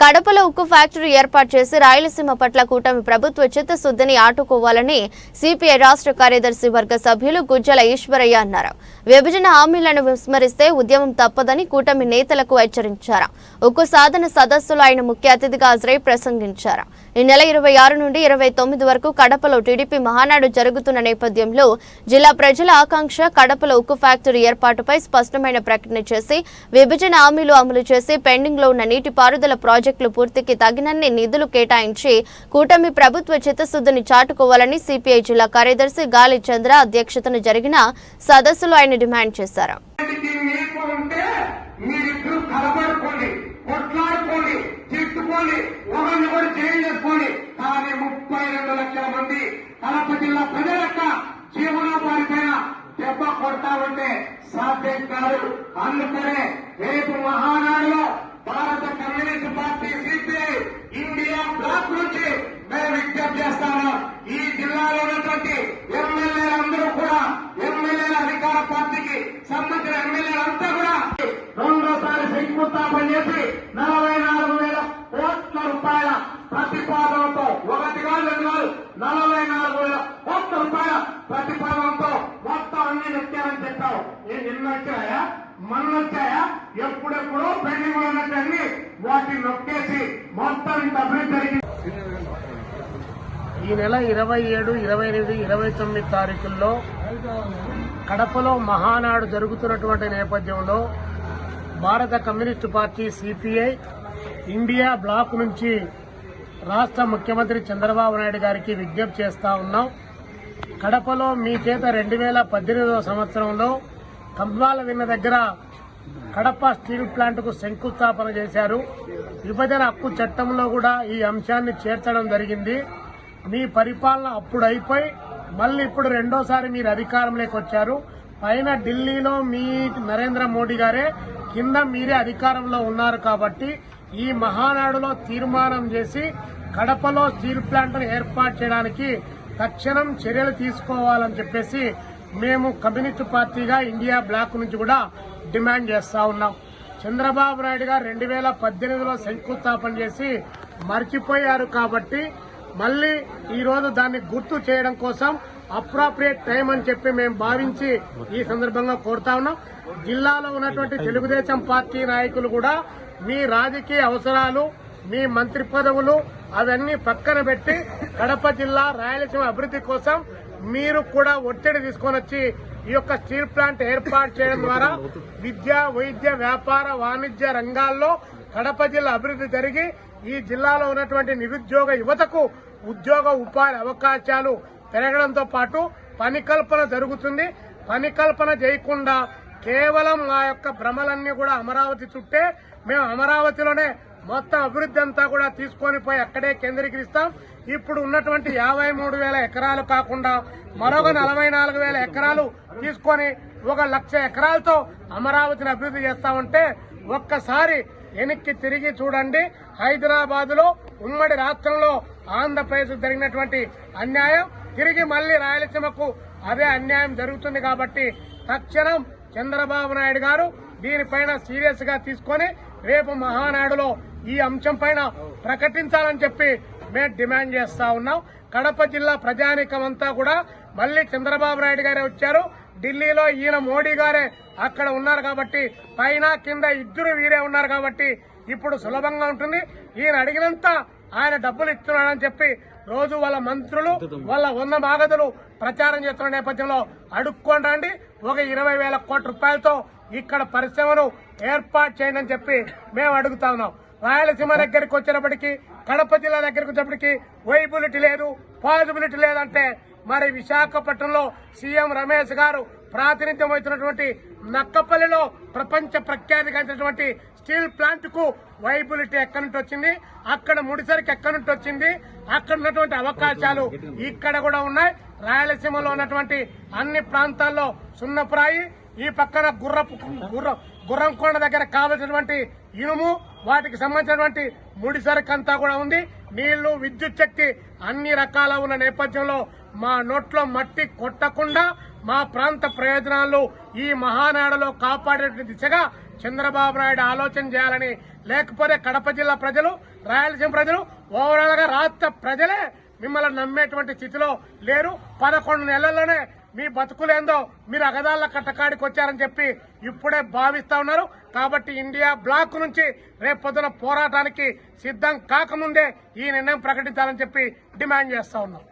కడపలో ఉక్కు ఫ్యాక్టరీ ఏర్పాటు చేసి రాయలసీమ పట్ల కూటమి ప్రభుత్వ చిత్తశుద్ధిని ఆటుకోవాలని సిపిఐ రాష్ట్ర కార్యదర్శి వర్గ సభ్యులు గుజ్జల ఈశ్వరయ్య అన్నారు. విభజన హామీలను విస్మరిస్తే ఉద్యమం తప్పదని కూటమి నేతలకు హెచ్చరించారు. ఉక్కు సాధన సదస్సులో ఆయన ముఖ్య అతిథిగా హాజరై ప్రసంగించారు. ఈ నెల ఇరవై ఆరు నుండి ఇరవై తొమ్మిది వరకు కడపలో టీడీపీ మహానాడు జరుగుతున్న నేపథ్యంలో జిల్లా ప్రజల ఆకాంక్ష కడపలో ఉక్కు ఫ్యాక్టరీ ఏర్పాటుపై స్పష్టమైన ప్రకటన చేసి విభజన హామీలు అమలు చేసి పెండింగ్లో ఉన్న నీటిపారుదల ప్రాజెక్టులు పూర్తికి తగినన్ని నిధులు కేటాయించి కూటమి ప్రభుత్వ చిత్తశుద్ధిని చాటుకోవాలని సిపిఐ జిల్లా కార్యదర్శి గాలి చంద్ర అధ్యక్షతన జరిగిన సదస్సులో ఆయన డిమాండ్ చేశారు. తిట్టుకోండి ఒకరిని కూడా జైలు చేసుకోండి కానీ ముప్పై రెండు లక్షల మంది కడప జిల్లా ప్రజల యొక్క జీవనోపాధి పైన దెబ్బ కొడతా ఉంటే సాధ్యం కాదు. అందుకనే రేపు మహానాడులో భారత communist party CPI India bloc నుంచి మేము విజ్ఞప్తి చేస్తాము. ఈ జిల్లాలో ఉన్నటువంటి ఎమ్మెల్యేలందరూ కూడా ఎమ్మెల్యేల అధికార పార్టీకి సంబంధించిన ఎమ్మెల్యేలంతా కూడా రెండోసారి శంకుస్థాపన చేసి నలభై నాలుగు వేల కోట్ల రూపాయల ప్రతిపాదనతో ఒకటి కాదు రెండు కాదు కూడా ఒక్క రూపాయ ప్రతిఫలంతో మొత్తం అన్ని నొక్కారని చెప్పావు. నేను నిన్న వచ్చాయా? మనం వచ్చాయా? ఎప్పుడెప్పుడో పెండింగ్ ఉన్నట్టు వాటిని నొక్కేసి మొత్తం డబ్బులు జరిగింది ఈ నెల ఇరవై ఏడు ఇరవై ఎనిమిది ఇరవై తొమ్మిది తారీఖుల్లో కడపలో మహానాడు జరుగుతున్నటువంటి నేపథ్యంలో భారత communist party CPI India bloc నుంచి రాష్ట్ర ముఖ్యమంత్రి చంద్రబాబు నాయుడు గారికి విజ్ఞప్తి చేస్తా ఉన్నాం. కడపలో మీ చేత రెండు వేల పద్దెనిమిదవ సంవత్సరంలో కంబాల విన్న దగ్గర కడప స్టీల్ ప్లాంట్కు శంకుస్థాపన చేశారు. విభజన హక్కు చట్టంలో కూడా ఈ అంశాన్ని చేర్చడం జరిగింది. మీ పరిపాలన అప్పుడు అయిపోయి మళ్ళీ ఇప్పుడు రెండోసారి మీరు అధికారంలోకి వచ్చారు. పైన ఢిల్లీలో మీ నరేంద్ర మోడీ గారే కింద మీరే అధికారంలో ఉన్నారు కాబట్టి ఈ మహానాడులో తీర్మానం చేసి కడపలో స్టీల్ ప్లాంట్ను ఏర్పాటు చేయడానికి తక్షణం చర్యలు తీసుకోవాలని చెప్పేసి మేము కమ్యూనిస్ట్ పార్టీగా ఇండియా బ్లాక్ నుంచి కూడా డిమాండ్ చేస్తా ఉన్నాం. చంద్రబాబు నాయుడు గారు రెండు వేల పద్దెనిమిదిలో శంకుస్థాపన చేసి మర్చిపోయారు కాబట్టి మళ్ళీ ఈ రోజు దాన్ని గుర్తు చేయడం కోసం అప్రాప్రియేట్ టైం అని చెప్పి మేము భావించి ఈ సందర్భంగా కోరుతా ఉన్నాం. జిల్లాలో ఉన్నటువంటి తెలుగుదేశం పార్టీ నాయకులు కూడా మీ రాజకీయ అవసరాలు మీ మంత్రి పదవులు అవన్నీ పక్కన పెట్టి కడప జిల్లా రాయలసీమ అభివృద్ధి కోసం మీరు కూడా ఒత్తిడి తీసుకొని వచ్చి ఈ యొక్క స్టీల్ ప్లాంట్ ఏర్పాటు చేయడం ద్వారా విద్య వైద్య వ్యాపార వాణిజ్య రంగాల్లో కడప జిల్లా అభివృద్ధి జరిగి ఈ జిల్లాలో ఉన్నటువంటి నిరుద్యోగ యువతకు ఉద్యోగ ఉపాధి అవకాశాలు పెరగడంతో పాటు పని కల్పన జరుగుతుంది. పని కల్పన చేయకుండా కేవలం మా యొక్క భ్రమలన్నీ కూడా అమరావతి చుట్టే మేము అమరావతిలోనే మొత్తం అభివృద్ధి అంతా కూడా తీసుకొని పోయి అక్కడే కేంద్రీకరిస్తాం. ఇప్పుడు ఉన్నటువంటి యాభై మూడు వేల ఎకరాలు కాకుండా మరొక నలభై నాలుగు వేల ఎకరాలు తీసుకొని ఒక లక్ష ఎకరాలతో అమరావతిని అభివృద్ధి చేస్తామంటే ఒక్కసారి వెనక్కి తిరిగి చూడండి. హైదరాబాద్లో ఉమ్మడి రాష్ట్రంలో ఆంధ్రప్రదేశ్ జరిగినటువంటి అన్యాయం తిరిగి మళ్ళీ రాయలసీమకు అదే అన్యాయం జరుగుతుంది కాబట్టి తక్షణం చంద్రబాబు నాయుడు గారు దీనిపైన సీరియస్గా తీసుకొని రేపు మహానాడులో ఈ అంశం పైన ప్రకటించాలని చెప్పి మేము డిమాండ్ చేస్తా ఉన్నాం. కడప జిల్లా ప్రజానికం అంతా కూడా మళ్ళీ చంద్రబాబు నాయుడు గారే వచ్చారు. ఢిల్లీలో ఈయన మోడీ గారే అక్కడ ఉన్నారు కాబట్టి పైన కింద ఇద్దరు వీరే ఉన్నారు కాబట్టి ఇప్పుడు సులభంగా ఉంటుంది. ఈయన అడిగినంత ఆయన డబ్బులు ఇస్తున్నాడని చెప్పి రోజు వాళ్ళ మంత్రులు వాళ్ళ ఉన్న మాగదులు ప్రచారం చేస్తున్న నేపథ్యంలో అడుక్కొని రండి. ఒక ఇరవై వేల కోట్ల రూపాయలతో ఇక్కడ పరిశ్రమను ఏర్పాటు చేయండి అని చెప్పి మేము అడుగుతా ఉన్నాం. రాయలసీమ దగ్గరికి వచ్చినప్పటికీ కడప జిల్లా దగ్గరికి వచ్చినప్పటికీ వైబిలిటీ లేదు పాజిబిలిటీ లేదంటే మరి విశాఖపట్నంలో సీఎం రమేష్ గారు ప్రాతినిధ్యం వహిస్తున్నటువంటి నక్కపల్లిలో ప్రపంచ ప్రఖ్యాతిగాంచినటువంటి స్టీల్ ప్లాంట్కు వైబిలిటీ ఎక్కడి నుంచి వచ్చింది అక్కడ ముడిసరికి ఎక్కడి నుంచి వచ్చింది అక్కడ ఉన్నటువంటి అవకాశాలు ఇక్కడ కూడా ఉన్నాయి. రాయలసీమలో ఉన్నటువంటి అన్ని ప్రాంతాల్లో సున్నప్రాయి ఈ పక్కన గుర్రపు గుర్ర గుర్రంకొండ దగ్గర కావలసినటువంటి ఇనుము వాటికి సంబంధించినటువంటి ముడి సరుకు అంతా కూడా ఉంది. నీళ్ళు విద్యుత్ శక్తి అన్ని రకాల ఉన్న నేపథ్యంలో మా నోట్లో మట్టి కొట్టకుండా మా ప్రాంత ప్రయోజనాలు ఈ మహానాడులో కాపాడే దిశగా చంద్రబాబు నాయుడు ఆలోచన చేయాలని లేకపోతే కడప జిల్లా ప్రజలు రాయలసీమ ప్రజలు ఓవరాల్గా రాష్ట్ర ప్రజలే మిమ్మల్ని నమ్మేటువంటి స్థితిలో లేరు. పదకొండు నెలల్లోనే మీ బతుకులేందో మీరు అగదాళ్ళ కట్టకాడికి వచ్చారని చెప్పి ఇప్పుడే భావిస్తా ఉన్నారు. కాబట్టి ఇండియా బ్లాక్ నుంచి రేపొద్దున పోరాటానికి సిద్ధం కాకముందే ఈ నిర్ణయం ప్రకటించాలని చెప్పి డిమాండ్ చేస్తా ఉన్నాం.